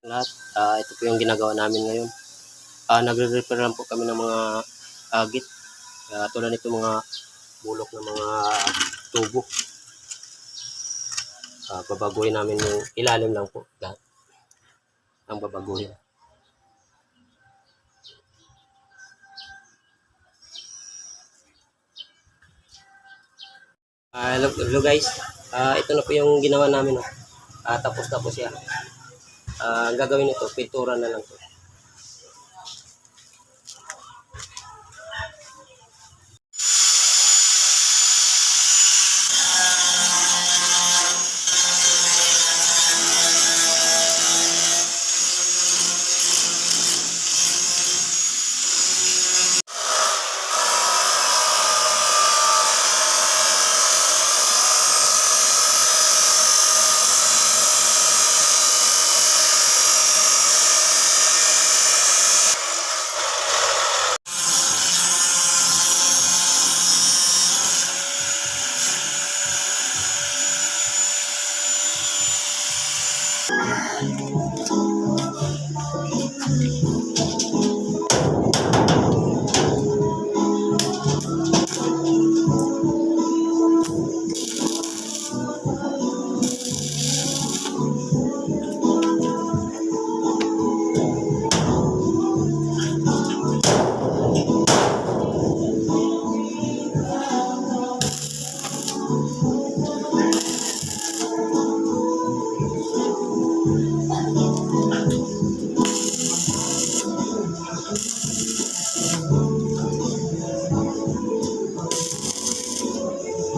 lahat. Ah, ito po yung ginagawa namin ngayon. Ah, nagre-repair lang po kami ng mga agit. Ah, tulad nito mga bulok ng mga tubo. Ah, babaguhin namin yung ilalim lang po lahat. Ang babaguhin. Ah, hello, hello guys. Ah, ito na po yung ginawa namin. Oh. Ah, tapos na po siya. Ang gagawin nito, pintura na lang po. Thank you.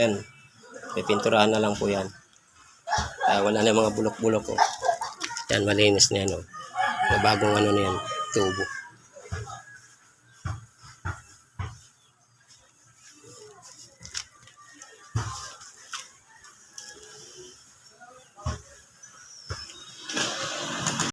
Yan. Pipinturahan na lang po yan. Ah, wala na mga bulok-bulok ko. Yan, malinis na yan. Oh. Bagong ano na yan, tubo.